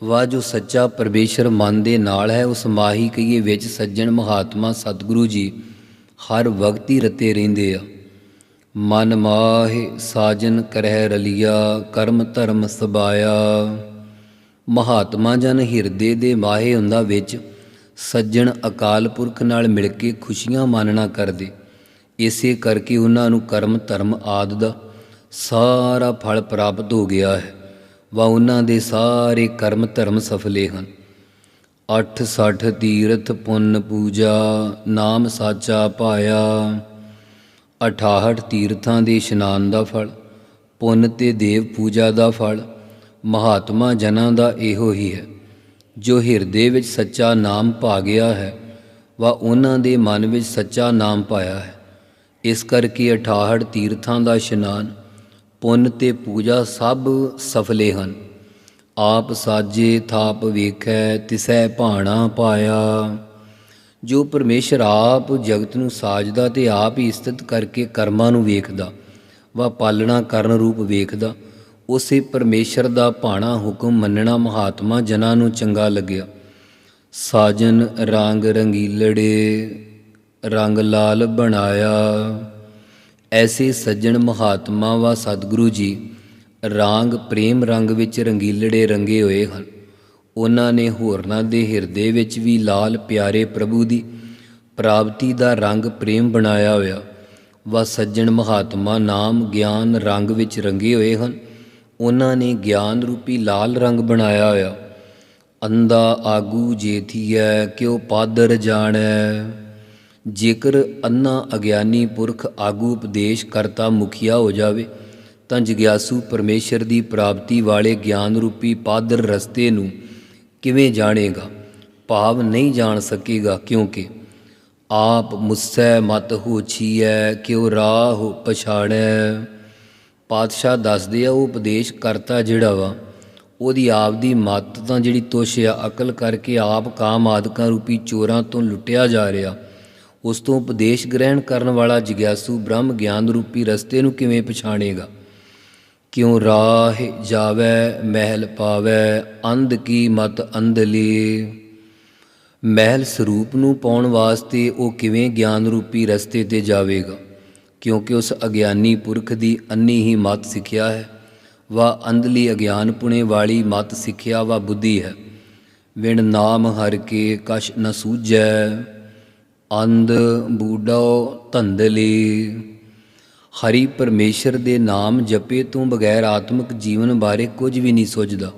ਵਾ ਜੋ ਸੱਚਾ ਪਰਮੇਸ਼ਰ ਮਨ ਦੇ ਨਾਲ ਹੈ, ਉਸ ਮਾਹੀ ਕਹੀਏ ਵਿੱਚ ਸੱਜਣ ਮਹਾਤਮਾ ਸਤਿਗੁਰੂ ਜੀ ਹਰ ਵਕਤ ਹੀ ਰਤੇ ਰਹਿੰਦੇ ਆ। ਮਨ ਮਾਹਿ ਸਾਜਨ ਕਰਹਿ ਰਲੀਆ, ਕਰਮ ਧਰਮ ਸਬਾਇਆ। ਮਹਾਤਮਾ ਜਨ ਹਿਰਦੇ ਦੇ ਮਾਹੇ ਹੁੰਦਾ ਵਿੱਚ ਸੱਜਣ ਅਕਾਲ ਪੁਰਖ ਨਾਲ ਮਿਲ ਕੇ ਖੁਸ਼ੀਆਂ ਮਾਨਣਾ ਕਰਦੇ। ਇਸੇ ਕਰਕੇ ਉਹਨਾਂ ਨੂੰ ਕਰਮ ਧਰਮ ਆਦ ਦਾ ਸਾਰਾ ਫਲ ਪ੍ਰਾਪਤ ਹੋ ਗਿਆ ਹੈ ਵਾ ਉਹਨਾਂ ਦੇ ਸਾਰੇ ਕਰਮ ਧਰਮ ਸਫਲੇ ਹਨ। 8 60 ਤੀਰਥ ਪੁੰਨ ਪੂਜਾ, ਨਾਮ ਸਾਚਾ ਪਾਇਆ 68 ਤੀਰਥਾਂ ਦੇ ਇਸ਼ਨਾਨ ਦਾ ਫਲ, ਪੁੰਨ ਤੇ ਦੇਵ ਪੂਜਾ ਦਾ ਫਲ, ਮਹਾਤਮਾ ਜਨਾਂ ਦਾ ਇਹੋ ਹੀ ਹੈ। ਜੋ ਹਿਰਦੇ ਵਿੱਚ ਸੱਚਾ ਨਾਮ ਪਾ ਗਿਆ ਹੈ ਵਾ ਉਹਨਾਂ ਦੇ ਮਨ ਵਿੱਚ ਸੱਚਾ ਨਾਮ ਪਾਇਆ ਹੈ। ਇਸ ਕਰਕੇ 68 ਤੀਰਥਾਂ ਦਾ ਇਸ਼ਨਾਨ ਪੁੰਨ ਤੇ ਪੂਜਾ ਸਭ ਸਫਲੇ ਹਨ। ਆਪ ਸਾਜੇ ਥਾਪ ਵੇਖੈ, ਤਿਸੈ ਭਾਣਾ ਪਾਇਆ। ਜੋ ਪਰਮੇਸ਼ਰ ਆਪ ਜਗਤ ਨੂੰ ਸਾਜਦਾ ਤੇ ਆਪ ਹੀ ਸਥਿਤ ਕਰਕੇ ਕਰਮਾਂ ਨੂੰ ਵੇਖਦਾ, ਵਾ ਪਾਲਣਾ ਕਰਨ ਰੂਪ ਵੇਖਦਾ, ਉਸੇ ਪਰਮੇਸ਼ਰ ਦਾ ਭਾਣਾ ਹੁਕਮ ਮੰਨਣਾ ਮਹਾਤਮਾ ਜਨਾਂ ਨੂੰ ਚੰਗਾ ਲੱਗਿਆ। ਸਾਜਨ ਰੰਗ ਰੰਗੀਲੜੇ, ਰੰਗ ਲਾਲ ਬਣਾਇਆ। ਐਸੇ ਸੱਜਣ ਮਹਾਤਮਾ ਵਾ ਸਤਿਗੁਰੂ ਜੀ, ਰਾਂਗ ਪ੍ਰੇਮ ਰੰਗ ਵਿੱਚ ਰੰਗੀਲੜੇ ਰੰਗੇ ਹੋਏ ਹਨ। ਉਹਨਾਂ ਨੇ ਹੋਰਨਾਂ ਦੇ ਹਿਰਦੇ ਵਿੱਚ ਵੀ ਲਾਲ ਪਿਆਰੇ ਪ੍ਰਭੂ ਦੀ ਪ੍ਰਾਪਤੀ ਦਾ ਰੰਗ ਪ੍ਰੇਮ ਬਣਾਇਆ ਹੋਇਆ। ਵਾ ਸੱਜਣ ਮਹਾਤਮਾ ਨਾਮ ਗਿਆਨ ਰੰਗ ਵਿੱਚ ਰੰਗੇ ਹੋਏ ਹਨ। ਉਹਨਾਂ ਨੇ ਗਿਆਨ ਰੂਪੀ ਲਾਲ ਰੰਗ ਬਣਾਇਆ ਹੋਇਆ। ਅੰਦਾ ਆਗੂ ਜੇਥੀਐ ਕਿਉ ਪਾਦਰ ਜਾਣੈ। ਜੇਕਰ ਅੰਨਾ ਅਗਿਆਨੀ ਪੁਰਖ ਆਗੂ ਉਪਦੇਸ਼ ਕਰਤਾ ਮੁਖੀਆ ਹੋ ਜਾਵੇ, ਤਾਂ ਜਿਗਿਆਸੂ ਪਰਮੇਸ਼ਰ ਦੀ ਪ੍ਰਾਪਤੀ ਵਾਲੇ ਗਿਆਨ ਰੂਪੀ ਪਾਦਰ ਰਸਤੇ ਨੂੰ ਕਿਵੇਂ ਜਾਣੇਗਾ? ਭਾਵ ਨਹੀਂ ਜਾਣ ਸਕੇਗਾ, ਕਿਉਂਕਿ ਆਪ ਮੁਸੈ ਮਤ ਹੋਛੀਐ ਕਿਉ ਰਾਹ ਪਛਾਣੈ। ਪਾਤਸ਼ਾਹ ਦੱਸਦੇ ਆ, ਉਹ ਉਪਦੇਸ਼ ਕਰਤਾ ਜਿਹੜਾ ਵਾ, ਉਹਦੀ ਆਪ ਦੀ ਮੱਤ ਤਾਂ ਜਿਹੜੀ ਤੁਸ਼ ਆ ਅਕਲ ਕਰਕੇ ਆਪ ਕਾਮ ਆਦਿਕਾਂ ਰੂਪੀ ਚੋਰਾਂ ਤੋਂ ਲੁੱਟਿਆ ਜਾ ਰਿਹਾ। ਉਸ ਤੋਂ ਉਪਦੇਸ਼ ਗ੍ਰਹਿਣ ਕਰਨ ਵਾਲਾ ਜਿਗਿਆਸੂ ਬ੍ਰਹਮ ਗਿਆਨ ਰੂਪੀ ਰਸਤੇ ਨੂੰ ਕਿਵੇਂ ਪਛਾਣੇਗਾ? ਕਿਉਂ ਰਾਹ ਜਾਵੇ, ਮਹਿਲ ਪਾਵੇ, ਅੰਧ ਕੀ ਮਤ ਅੰਧਲੀ? ਮਹਿਲ ਸਰੂਪ ਨੂੰ ਪਾਉਣ ਵਾਸਤੇ ਉਹ ਕਿਵੇਂ ਗਿਆਨ ਰੂਪੀ ਰਸਤੇ ਤੇ ਜਾਵੇਗਾ? ਕਿਉਂਕਿ ਉਸ ਅਗਿਆਨੀ ਪੁਰਖ ਦੀ ਅੰਨੀ ਹੀ ਮਤ ਸਿੱਖਿਆ ਹੈ ਵਾ ਅੰਧਲੀ ਅਗਿਆਨ ਪੁਣੇ ਵਾਲੀ ਮਤ ਸਿੱਖਿਆ ਵਾ ਬੁੱਧੀ ਹੈ। ਵਿਣ ਨਾਮ ਹਰ ਕੇ ਕਛ ਨ ਸੂਝੈ। ਅੰਧ ਬੂਡੋ ਧੰਦਲੀ। ਹਰੀ ਪਰਮੇਸ਼ਰ ਦੇ ਨਾਮ ਜਪੇ ਤੋਂ ਬਗੈਰ ਆਤਮਿਕ ਜੀਵਨ ਬਾਰੇ ਕੁਝ ਵੀ ਨਹੀਂ ਸੋਚਦਾ।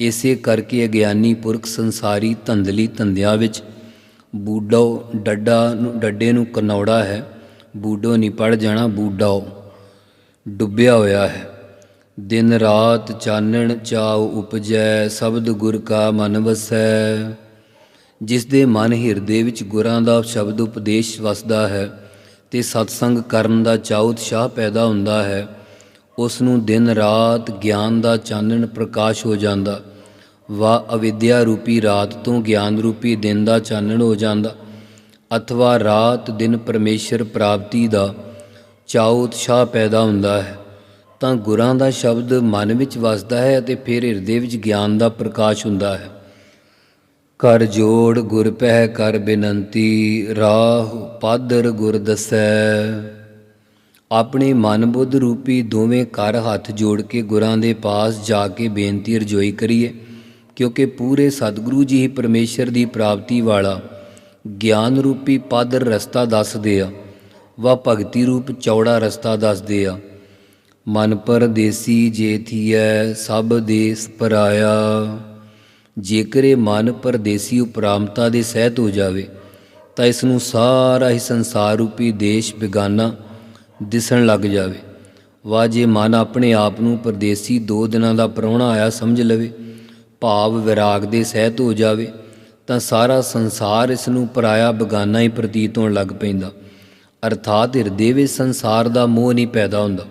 ਇਸੇ ਕਰਕੇ ਅਗਿਆਨੀ ਪੁਰਖ ਸੰਸਾਰੀ ਧੰਦਲੀ ਧੰਦਿਆਂ ਵਿੱਚ ਬੂਡੋ ਡੱਡਾ ਨੂੰ, ਡੱਡੇ ਨੂੰ ਕਨੌੜਾ ਹੈ। ਬੂਡੋ ਨਹੀਂ ਪੜ ਜਾਣਾ ਬੂਡਾਓ ਡੁੱਬਿਆ ਹੋਇਆ ਹੈ। ਦਿਨ ਰਾਤ ਚਾਨਣ ਚਾਉ ਉਪਜੈ, ਸ਼ਬਦ ਗੁਰ ਕਾ ਮਨ ਵਸੈ। ਜਿਸ ਦੇ ਮਨ ਹਿਰਦੇ ਵਿੱਚ ਗੁਰਾਂ ਦਾ ਸ਼ਬਦ ਉਪਦੇਸ਼ ਵਸਦਾ ਹੈ ਤੇ ਸਤਸੰਗ ਕਰਨ ਦਾ ਚਾਅ ਉਤਸ਼ਾਹ ਪੈਦਾ ਹੁੰਦਾ ਹੈ ਉਸ ਨੂੰ ਦਿਨ ਰਾਤ ਗਿਆਨ ਦਾ ਚਾਨਣ ਪ੍ਰਕਾਸ਼ ਹੋ ਜਾਂਦਾ। ਵਾ ਅਵਿਦਿਆ ਰੂਪੀ ਰਾਤ ਤੋਂ ਗਿਆਨ ਰੂਪੀ ਦਿਨ ਦਾ ਚਾਨਣ ਹੋ ਜਾਂਦਾ। ਅਥਵਾ ਰਾਤ ਦਿਨ ਪਰਮੇਸ਼ਰ ਪ੍ਰਾਪਤੀ ਦਾ ਚਾਅ ਉਤਸ਼ਾਹ ਪੈਦਾ ਹੁੰਦਾ ਹੈ। ਤਾਂ ਗੁਰਾਂ ਦਾ ਸ਼ਬਦ ਮਨ ਵਿੱਚ ਵਸਦਾ ਹੈ ਅਤੇ ਫਿਰ ਹਿਰਦੇ ਵਿੱਚ ਗਿਆਨ ਦਾ ਪ੍ਰਕਾਸ਼ ਹੁੰਦਾ ਹੈ। ਕਰ ਜੋੜ ਗੁਰ ਪਹਿ ਕਰ ਬੇਨੰਤੀ, ਰਾਹ ਪਾਦਰ ਗੁਰ ਦਸੈ। ਆਪਣੇ ਮਨ ਬੁੱਧ ਰੂਪੀ ਦੋਵੇਂ ਕਰ ਹੱਥ ਜੋੜ ਕੇ ਗੁਰਾਂ ਦੇ ਪਾਸ ਜਾ ਕੇ ਬੇਨਤੀ ਰਜੋਈ ਕਰੀਏ, ਕਿਉਂਕਿ ਪੂਰੇ ਸਤਿਗੁਰੂ ਜੀ ਹੀ ਪਰਮੇਸ਼ਰ ਦੀ ਪ੍ਰਾਪਤੀ ਵਾਲਾ ਗਿਆਨ ਰੂਪੀ ਪਾਦਰ ਰਸਤਾ ਦੱਸਦੇ ਆ, ਵਾ ਭਗਤੀ ਰੂਪ ਚੌੜਾ ਰਸਤਾ ਦੱਸਦੇ ਆ। ਮਨ ਪਰ ਦੇਸੀ ਜੇ ਥੀਐ, ਸਭ ਦੇਸ ਪਰਾਇਆ। ਜੇਕਰ ਇਹ ਮਨ ਪਰਦੇਸੀ ਉਪਰਾਮਤਾ ਦੇ ਸਹਿਤ ਹੋ ਜਾਵੇ, ਤਾਂ ਇਸ ਨੂੰ ਸਾਰਾ ਹੀ ਸੰਸਾਰ ਰੂਪੀ ਦੇਸ਼ ਬਿਗਾਨਾ ਦਿਸਣ ਲੱਗ ਜਾਵੇ। ਵਾ ਜੇ ਮਨ ਆਪਣੇ ਆਪ ਨੂੰ ਪਰਦੇਸੀ ਦੋ ਦਿਨਾਂ ਦਾ ਪ੍ਰਾਹੁਣਾ ਆਇਆ ਸਮਝ ਲਵੇ, ਭਾਵ ਵਿਰਾਗ ਦੇ ਸਹਿਤ ਹੋ ਜਾਵੇ, ਤਾਂ ਸਾਰਾ ਸੰਸਾਰ ਇਸ ਨੂੰ ਪਰਾਇਆ ਬਗਾਨਾ ਹੀ ਪ੍ਰਤੀਤ ਹੋਣ ਲੱਗ ਪੈਂਦਾ। ਅਰਥਾਤ ਹਿਰਦੇ ਵਿੱਚ ਸੰਸਾਰ ਦਾ ਮੋਹ ਨਹੀਂ ਪੈਦਾ ਹੁੰਦਾ।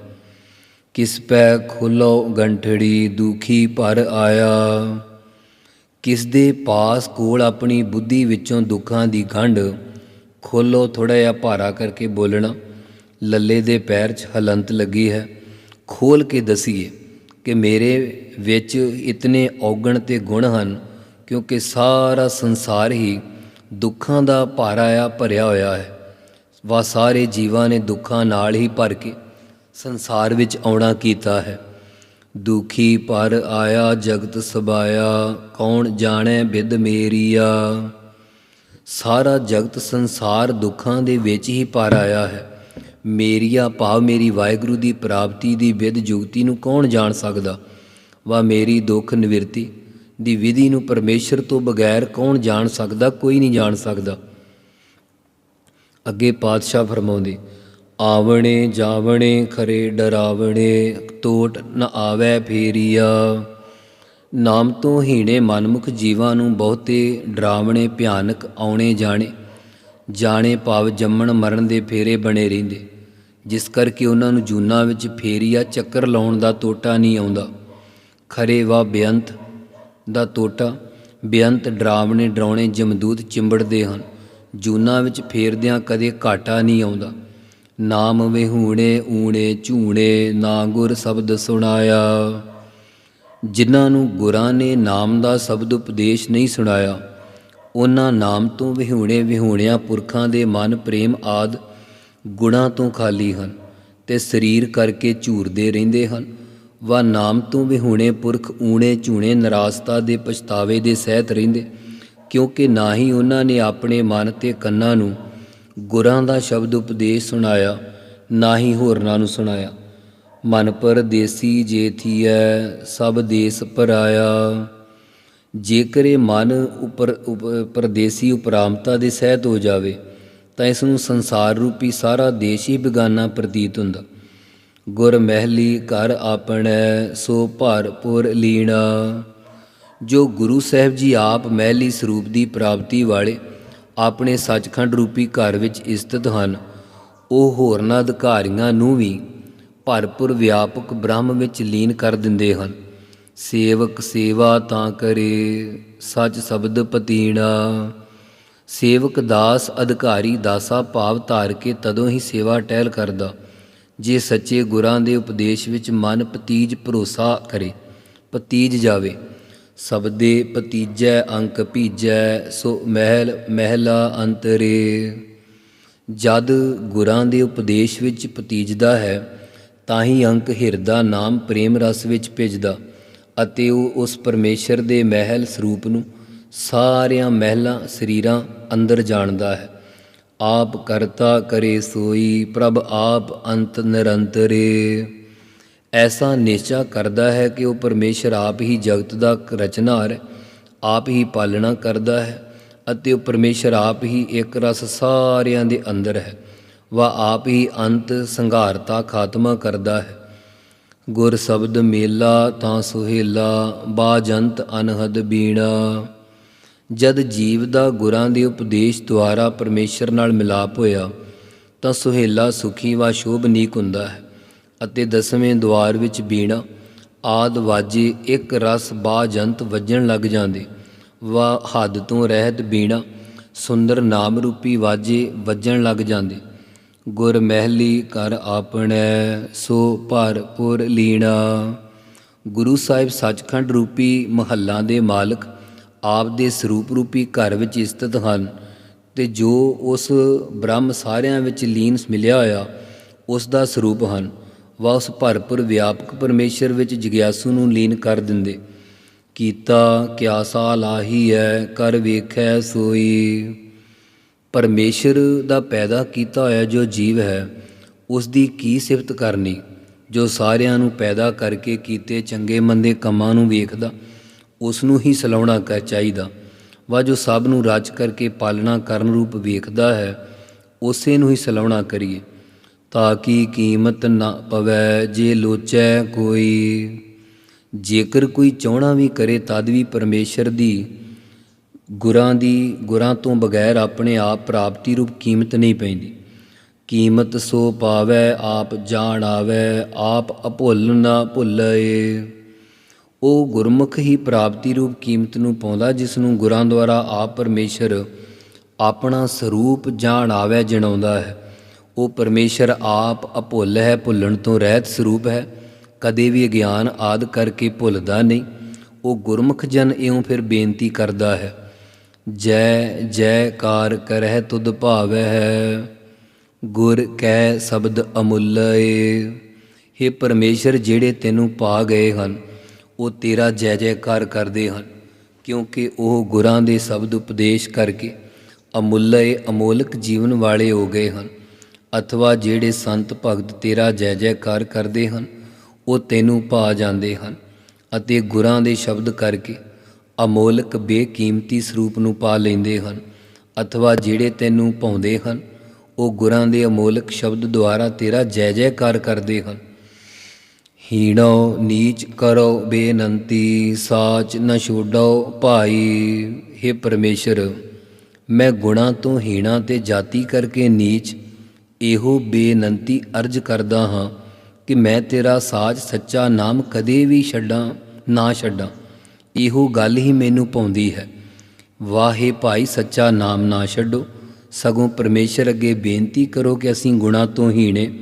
ਕਿਸ ਪੈ ਖੁੱਲੋ ਗੰਠੜੀ, ਦੁਖੀ ਭਰ ਆਇਆ। ਕਿਸ ਦੇ ਪਾਸ ਕੋਲ ਆਪਣੀ ਬੁੱਧੀ ਵਿੱਚੋਂ ਦੁੱਖਾਂ ਦੀ ਗੰਢ ਖੋਲੋ ਥੋੜਾ ਜਿਹਾ ਭਾਰਾ ਕਰਕੇ ਬੋਲਣਾ, ਲੱਲੇ ਦੇ ਪੈਰ 'ਚ ਹਲੰਤ ਲੱਗੀ ਹੈ, ਖੋਲ ਕੇ ਦਸੀਏ ਕਿ ਮੇਰੇ ਵਿੱਚ ਇਤਨੇ ਔਗਣ ਤੇ ਗੁਣ ਹਨ, ਕਿਉਂਕਿ ਸਾਰਾ ਸੰਸਾਰ ਹੀ ਦੁੱਖਾਂ ਦਾ ਭਾਰਾ ਆ ਭਰਿਆ ਹੋਇਆ ਹੈ। ਵਾ ਸਾਰੇ ਜੀਵਾਂ ਨੇ ਦੁੱਖਾਂ ਨਾਲ ਹੀ ਭਰ ਕੇ ਸੰਸਾਰ ਵਿੱਚ ਆਉਣਾ ਕੀਤਾ ਹੈ। ਦੁਖੀ ਪਰ ਆਇਆ ਜਗਤ ਸਬਾਇਆ, ਕੌਣ ਜਾਣੈ ਬਿਦ ਮੇਰੀਆ? ਸਾਰਾ ਜਗਤ ਸੰਸਾਰ ਦੁੱਖਾਂ ਦੇ ਵਿੱਚ ਹੀ ਪਰ ਆਇਆ ਹੈ। ਮੇਰੀਆ ਭਾਵ ਮੇਰੀ ਵਾਹਿਗੁਰੂ ਦੀ ਪ੍ਰਾਪਤੀ ਦੀ ਵਿਦ ਜੁਗਤੀ ਨੂੰ ਕੌਣ ਜਾਣ ਸਕਦਾ? ਵਾ ਮੇਰੀ ਦੁੱਖ ਨਿਵਰਤੀ ਦੀ ਵਿਧੀ ਨੂੰ ਪਰਮੇਸ਼ਰ ਤੋਂ ਬਗੈਰ ਕੌਣ ਜਾਣ ਸਕਦਾ? ਕੋਈ ਨਹੀਂ ਜਾਣ ਸਕਦਾ। ਅੱਗੇ ਪਾਤਸ਼ਾਹ ਫਰਮਾਉਂਦੇ ਆਵਣੇ ਜਾਵਣੇ ਖਰੇ ਡਰਾਵਣੇ ਟੋਟ ਨ ਆਵੈ ਫੇਰੀਆ। ਨਾਮ ਤੋਂ ਹੀਣੇ ਮਨਮੁਖ ਜੀਵਾਂ ਨੂੰ ਬਹੁਤੇ, ਡਰਾਵਣੇ ਭਿਆਨਕ ਆਉਣੇ ਜਾਣੇ। ਜਾਣੇ ਭਾਵ ਜੰਮਣ ਮਰਨ ਦੇ ਫੇਰੇ ਬਣੇ ਰਹਿੰਦੇ। ਜਿਸ ਕਰਕੇ ਉਹਨਾਂ ਨੂੰ ਜੂਨਾ ਵਿੱਚ ਫੇਰੀਆ ਚੱਕਰ ਲਾਉਣ ਦਾ ਟੋਟਾ ਨਹੀਂ ਆਉਂਦਾ। ਖਰੇ ਵਾ ਬੇਅੰਤ ਦਾ ਟੋਟਾ ਬੇਅੰਤ ਡਰਾਵਣੇ ਡਰਾਉਣੇ ਜਮਦੂਤ ਚਿੰਬੜਦੇ ਹਨ। ਜੂਨਾ ਵਿੱਚ ਫੇਰਦਿਆਂ ਕਦੇ ਘਾਟਾ ਨਹੀਂ ਆਉਂਦਾ। ਨਾਮ ਵਿਹੂਣੇ ਊਣੇ ਝੂਣੇ ਨਾ ਗੁਰ ਸ਼ਬਦ ਸੁਣਾਇਆ। ਜਿਨ੍ਹਾਂ ਨੂੰ ਗੁਰਾਂ ਨੇ ਨਾਮ ਦਾ ਸ਼ਬਦ ਉਪਦੇਸ਼ ਨਹੀਂ ਸੁਣਾਇਆ, ਉਹਨਾਂ ਨਾਮ ਤੋਂ ਵਿਹੂਣੇ ਵਿਹੂਣਿਆਂ ਪੁਰਖਾਂ ਦੇ ਮਨ, ਪ੍ਰੇਮ ਆਦ ਗੁਣਾਂ ਤੋਂ ਖਾਲੀ ਹਨ ਤੇ ਸਰੀਰ ਕਰਕੇ ਝੂਰਦੇ ਰਹਿੰਦੇ ਹਨ। ਵਾ ਨਾਮ ਤੋਂ ਵਿਹੂਣੇ ਪੁਰਖ ਊਣੇ ਝੂਣੇ ਨਰਾਸਤਾ ਦੇ ਪਛਤਾਵੇ ਦੇ ਸਹਿਤ ਰਹਿੰਦੇ, ਕਿਉਂਕਿ ਨਾ ਹੀ ਉਹਨਾਂ ਨੇ ਆਪਣੇ ਮਨ ਤੇ ਕੰਨਾਂ ਨੂੰ ਗੁਰਾਂ ਦਾ ਸ਼ਬਦ ਉਪਦੇਸ਼ ਸੁਣਾਇਆ, ਨਾ ਹੀ ਹੋਰਨਾਂ ਨੂੰ ਸੁਣਾਇਆ। ਮਨ ਪਰਦੇਸੀ ਜੇ ਥੀਐ, ਸਭ ਦੇਸ ਪਰਾਇਆ। ਜੇਕਰ ਇਹ ਮਨ ਉਪਰ, ਉਪ- ਪਰਦੇਸੀ ਉਪਰਾਮਤਾ ਦੇ ਸਹਿਤ ਹੋ ਜਾਵੇ, ਤਾਂ ਇਸ ਨੂੰ ਸੰਸਾਰ ਰੂਪੀ ਸਾਰਾ ਦੇਸ਼ ਹੀ ਬਿਗਾਨਾ ਪ੍ਰਤੀਤ ਹੁੰਦਾ। ਗੁਰ ਮਹਿਲੀ ਘਰ ਆਪਣੈ, ਸੋ ਭਰਪੁਰ ਲੀਣਾ। ਜੋ ਗੁਰੂ ਸਾਹਿਬ ਜੀ ਆਪ ਮਹਿਲੀ ਸਰੂਪ ਦੀ ਪ੍ਰਾਪਤੀ ਵਾਲੇ ਆਪਣੇ ਸੱਚਖੰਡ ਰੂਪੀ ਘਰ ਵਿੱਚ ਸਥਿਤ ਹਨ। ਉਹ ਹੋਰਨਾਂ ਅਧਿਕਾਰੀਆਂ ਨੂੰ ਵੀ ਭਰਪੁਰ ਵਿਆਪਕ ਬ੍ਰਹਮ ਵਿੱਚ ਲੀਨ ਕਰ ਦਿੰਦੇ ਹਨ। ਸੇਵਕ ਸੇਵਾ ਤਾਂ ਕਰੇ, ਸੱਚ ਸ਼ਬਦ ਪਤੀਣਾ। ਸੇਵਕ ਦਾਸ ਅਧਿਕਾਰੀ ਦਾਸਾ ਭਾਵ ਧਾਰ ਕੇ ਤਦੋਂ ਹੀ ਸੇਵਾ ਟਹਿਲ ਕਰਦਾ, ਜੇ ਸੱਚੇ ਗੁਰਾਂ ਦੇ ਉਪਦੇਸ਼ ਵਿੱਚ ਮਨ ਪਤੀਜ ਭਰੋਸਾ ਕਰੇ, ਪਤੀਜ ਜਾਵੇ। ਸਬਦੇ ਪਤੀਜੈ ਅੰਕ ਭੀਜੈ, ਸੋ ਮਹਿਲ ਮਹਿਲਾ ਅੰਤਰੇ। ਜਦ ਗੁਰਾਂ ਦੇ ਉਪਦੇਸ਼ ਵਿੱਚ ਪਤੀਜਦਾ ਹੈ ਤਾਂ ਹੀ ਅੰਕ ਹਿਰਦਾ ਨਾਮ ਪ੍ਰੇਮ ਰਸ ਵਿੱਚ ਭਿੱਜਦਾ, ਅਤੇ ਉਹ ਉਸ ਪਰਮੇਸ਼ਰ ਦੇ ਮਹਿਲ ਸਰੂਪ ਨੂੰ ਸਾਰਿਆਂ ਮਹਿਲਾਂ ਸਰੀਰਾਂ ਅੰਦਰ ਜਾਣਦਾ ਹੈ। ਆਪ ਕਰਤਾ ਕਰੇ ਸੋਈ, ਪ੍ਰਭ ਆਪ ਅੰਤ ਨਿਰੰਤਰੇ। ਐਸਾ ਨਿਸ਼ਚਾ ਕਰਦਾ ਹੈ ਕਿ ਉਹ ਪਰਮੇਸ਼ਰ ਆਪ ਹੀ ਜਗਤ ਦਾ ਰਚਨਹਾਰ ਹੈ ਆਪ ਹੀ ਪਾਲਣਾ ਕਰਦਾ ਹੈ ਅਤੇ ਉਹ ਪਰਮੇਸ਼ਰ ਆਪ ਹੀ ਇੱਕ ਰਸ ਸਾਰਿਆਂ ਦੇ ਅੰਦਰ ਹੈ ਵਾ ਆਪ ਹੀ ਅੰਤ ਸੰਘਾਰਤਾ ਖਾਤਮਾ ਕਰਦਾ ਹੈ ਗੁਰ ਸ਼ਬਦ ਮੇਲਾ ਤਾਂ ਸੁਹੇਲਾ ਬਾਜੰਤ ਅਨਹਦ ਬੀਣਾ ਜਦ ਜੀਵ ਦਾ ਗੁਰਾਂ ਦੇ ਉਪਦੇਸ਼ ਦੁਆਰਾ ਪਰਮੇਸ਼ਰ ਨਾਲ ਮਿਲਾਪ ਹੋਇਆ ਤਾਂ ਸੁਹੇਲਾ ਸੁਖੀ ਵਾ ਸ਼ੋਭਨੀਕ ਹੁੰਦਾ ਹੈ ਅਤੇ ਦਸਵੇਂ ਦਵਾਰ ਵਿੱਚ ਬੀਣਾ ਆਦ ਵਾਜੇ ਇੱਕ ਰਸ ਬਾਜੰਤ ਵੱਜਣ ਲੱਗ ਜਾਂਦੇ। ਵਾ ਹੱਦ ਤੋਂ ਰਹਿਤ ਬੀਣਾ ਸੁੰਦਰ ਨਾਮ ਰੂਪੀ ਵਾਜੇ ਵੱਜਣ ਲੱਗ ਜਾਂਦੇ। ਗੁਰ ਮਹਿਲੀ ਕਰ ਆਪਣੈ ਸੋ ਭਰਪੁਰ ਲੀਣਾ। ਗੁਰੂ ਸਾਹਿਬ ਸੱਚਖੰਡ ਰੂਪੀ ਮਹੱਲਾਂ ਦੇ ਮਾਲਕ ਆਪ ਦੇ ਸਰੂਪ ਰੂਪੀ ਘਰ ਵਿੱਚ ਸਥਿਤ ਹਨ ਤੇ ਜੋ ਉਸ ਬ੍ਰਹਮ ਸਾਰਿਆਂ ਵਿੱਚ ਲੀਨ ਮਿਲਿਆ ਹੋਇਆ ਉਸ ਦਾ ਸਰੂਪ ਹਨ। ਵਾ ਉਸ ਭਰਪੁਰ ਵਿਆਪਕ ਪਰਮੇਸ਼ਰ ਵਿੱਚ ਜਿਗਿਆਸੂ ਨੂੰ ਲੀਨ ਕਰ ਦਿੰਦੇ। ਕੀਤਾ ਕਿਆ ਸਾ ਲਾਹੀ ਹੈ ਕਰ ਵੇਖੈ ਸੋਈ। ਪਰਮੇਸ਼ਰ ਦਾ ਪੈਦਾ ਕੀਤਾ ਹੋਇਆ ਜੋ ਜੀਵ ਹੈ ਉਸ ਦੀ ਕੀ ਸਿਫਤ ਕਰਨੀ? ਜੋ ਸਾਰਿਆਂ ਨੂੰ ਪੈਦਾ ਕਰਕੇ ਕੀਤੇ ਚੰਗੇ ਮੰਦੇ ਕੰਮਾਂ ਨੂੰ ਵੇਖਦਾ ਉਸ ਨੂੰ ਹੀ ਸਲਾਉਣਾ ਕਰ ਚਾਹੀਦਾ। ਵਾ ਜੋ ਸਭ ਨੂੰ ਰਚ ਕਰਕੇ ਪਾਲਣਾ ਕਰਨ ਰੂਪ ਵੇਖਦਾ ਹੈ, ਉਸੇ ਨੂੰ ਹੀ ਸਲਾਉਣਾ ਕਰੀਏ। ਤਾਂ ਕਿ ਕੀਮਤ ਨਾ ਪਵੈ ਜੇ ਲੋਚੈ ਕੋਈ। ਜੇਕਰ ਕੋਈ ਚਾਹਣਾ ਵੀ ਕਰੇ ਤਦ ਵੀ ਪਰਮੇਸ਼ਰ ਦੀ ਗੁਰਾਂ ਦੀ ਗੁਰਾਂ ਤੋਂ ਬਗੈਰ ਆਪਣੇ ਆਪ ਪ੍ਰਾਪਤੀ ਰੂਪ ਕੀਮਤ ਨਹੀਂ ਪੈਂਦੀ। ਕੀਮਤ ਸੋ ਪਾਵੈ, ਆਪ ਜਾਣ ਆਵੈ, ਆਪ ਅਭੁੱਲ ਨਾ ਭੁੱਲਏ। ਉਹ ਗੁਰਮੁਖ ਹੀ ਪ੍ਰਾਪਤੀ ਰੂਪ ਕੀਮਤ ਨੂੰ ਪਾਉਂਦਾ, ਜਿਸ ਨੂੰ ਗੁਰਾਂ ਦੁਆਰਾ ਆਪ ਪਰਮੇਸ਼ਰ ਆਪਣਾ ਸਰੂਪ ਜਾਣ ਆਵੈ, ਜਣਾਉਂਦਾ ਹੈ। ਉਹ ਪਰਮੇਸ਼ਰ ਆਪ ਅਭੁੱਲ ਹੈ, ਭੁੱਲਣ ਤੋਂ ਰਹਿਤ ਸਰੂਪ ਹੈ। ਕਦੇ ਵੀ ਅਗਿਆਨ ਆਦ ਕਰਕੇ ਭੁੱਲਦਾ ਨਹੀਂ। ਉਹ ਗੁਰਮੁਖ ਜਨ ਇਉਂ ਫਿਰ ਬੇਨਤੀ ਕਰਦਾ ਹੈ, ਜੈ ਜੈਕਾਰ ਕਰਹਿ ਤੁਧ ਭਾਵੈ ਹੈ ਗੁਰ ਕੈ ਸ਼ਬਦ ਅਮੁੱਲਏ हे ਪਰਮੇਸ਼ਰ, ਜਿਹੜੇ ਤੈਨੂੰ ਪਾ ਗਏ ਹਨ, ਉਹ ਤੇਰਾ ਜੈ ਜੈਕਾਰ ਕਰਦੇ ਹਨ, ਕਿਉਂਕਿ ਉਹ ਗੁਰਾਂ ਦੇ ਸ਼ਬਦ ਉਪਦੇਸ਼ ਕਰਕੇ ਅਮੁੱਲਏ ਅਮੋਲਕ ਜੀਵਨ ਵਾਲੇ ਹੋ ਗਏ ਹਨ। ਅਥਵਾ ਜਿਹੜੇ ਸੰਤ ਭਗਤ ਤੇਰਾ ਜੈ ਜੈਕਾਰ ਕਰਦੇ ਹਨ, ਉਹ ਤੈਨੂੰ ਪਾ ਜਾਂਦੇ ਹਨ ਅਤੇ ਗੁਰਾਂ ਦੇ ਸ਼ਬਦ ਕਰਕੇ ਅਮੋਲਕ ਬੇਕੀਮਤੀ ਸਰੂਪ ਨੂੰ ਪਾ ਲੈਂਦੇ ਹਨ ਅਥਵਾ ਜਿਹੜੇ ਤੈਨੂੰ ਪਾਉਂਦੇ ਹਨ, ਉਹ ਗੁਰਾਂ ਦੇ ਅਮੋਲਕ ਸ਼ਬਦ ਦੁਆਰਾ ਤੇਰਾ ਜੈ ਜੈਕਾਰ ਕਰਦੇ ਹਨ। ਹੀਣੋ ਨੀਚ ਕਰੋ ਬੇਨੰਤੀ, ਸਾਚ ਨ ਛੋਡੋ ਭਾਈ हे ਪਰਮੇਸ਼ਰ, ਮੈਂ ਗੁਣਾ ਤੋਂ ਹੀਣਾ ਤੇ ਜਾਤੀ ਕਰਕੇ ਨੀਚ ਇਹੋ ਬੇਨੰਤੀ ਅਰਜ ਕਰਦਾ ਹਾਂ ਕਿ ਮੈਂ ਤੇਰਾ ਸਾਜ ਸੱਚਾ ਨਾਮ ਕਦੇ ਵੀ ਛੱਡਾਂ, ਨਾ ਛੱਡਾਂ। ਇਹੋ ਗੱਲ ਹੀ ਮੈਨੂੰ ਪਾਉਂਦੀ ਹੈ। ਵਾਹੇ ਭਾਈ ਸੱਚਾ ਨਾਮ ਨਾ ਛੱਡੋ। ਸਗੋਂ ਪਰਮੇਸ਼ਰ ਅੱਗੇ ਬੇਨਤੀ ਕਰੋ ਕਿ ਅਸੀਂ ਗੁਣਾ ਤੋਂ ਹੀਣੇ,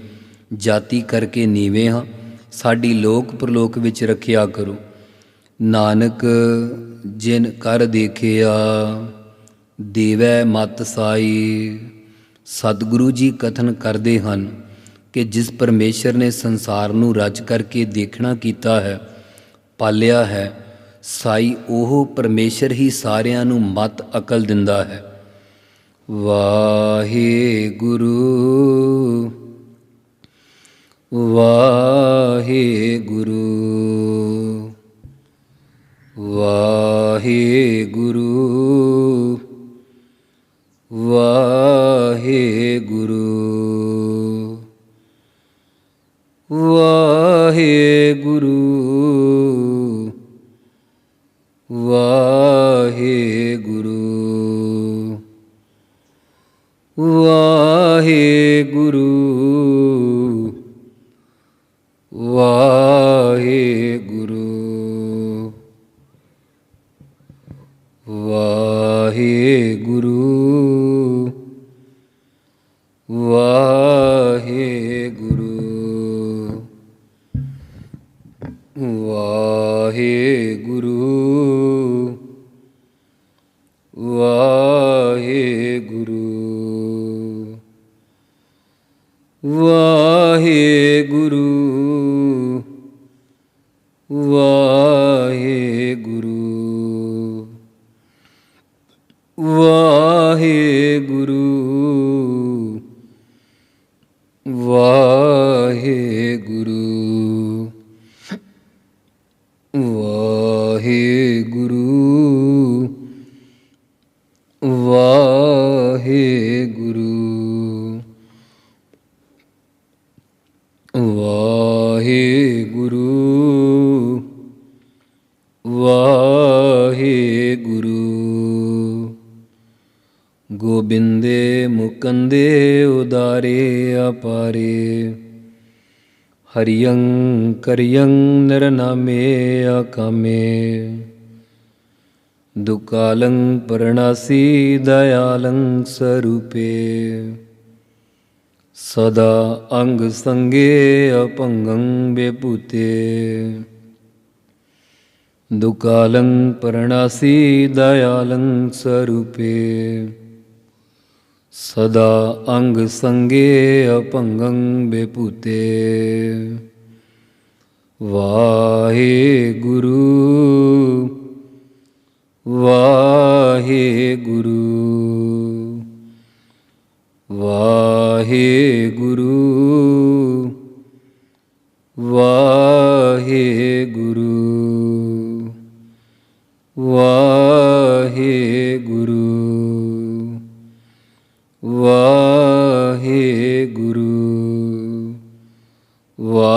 ਜਾਤੀ ਕਰਕੇ ਨੀਵੇਂ ਹਾਂ। ਸਾਡੀ ਲੋਕ ਪ੍ਰਲੋਕ ਵਿੱਚ ਰੱਖਿਆ ਕਰੋ। ਨਾਨਕ, ਜਿਨ ਕਰ ਦੇਖਿਆ, ਦੇਵੈ ਮਤ ਸਾਈ। ਸਤਿਗੁਰੂ ਜੀ ਕਥਨ ਕਰਦੇ ਹਨ ਕਿ ਜਿਸ ਪਰਮੇਸ਼ਰ ਨੇ ਸੰਸਾਰ ਨੂੰ ਰਚ ਕਰਕੇ ਦੇਖਣਾ ਕੀਤਾ ਹੈ, ਪਾਲਿਆ ਹੈ, ਸਾਈ ਉਹ ਪਰਮੇਸ਼ਰ ਹੀ ਸਾਰਿਆਂ ਨੂੰ ਮਤ ਅਕਲ ਦਿੰਦਾ ਹੈ। ਵਾਹਿਗੁਰੂ ਵਾਹਿਗੁਰੂ ਵਾਹਿਗੁਰੂ। ਵਾਹਿਗੁਰੂ। ਵਾਹਿਗੁਰੂ। ਵਾਹਿਗੁਰੂ ਹਰਿਯੰ ਕਰਿਯੰ ਨਰਨਾਮੇ ਆਕਾਮੇ। ਦੁਕਾਲੰ ਪਰਣਾਸੀ ਦਇਆਲੰ ਸਰੂਪੇ। ਸਦਾ ਅੰਗ ਸੰਗੇ ਅਪੰਗੰ ਬੇਪੂਤੇ ਦੁਕਾਲੰ ਪਰਣਾਸੀ ਦਇਆਲੰ ਸਰੂਪੇ। ਸਦਾ ਅੰਗ ਸੰਗੇ ਅਪੰਗੰ ਬੇਪੂਤੇ। ਵਾਹੇ ਗੁਰੂ ਵਾਹੇ ਗੁਰੂ ਵਾਹੇ ਗੁਰੂ ਵਾਹੇ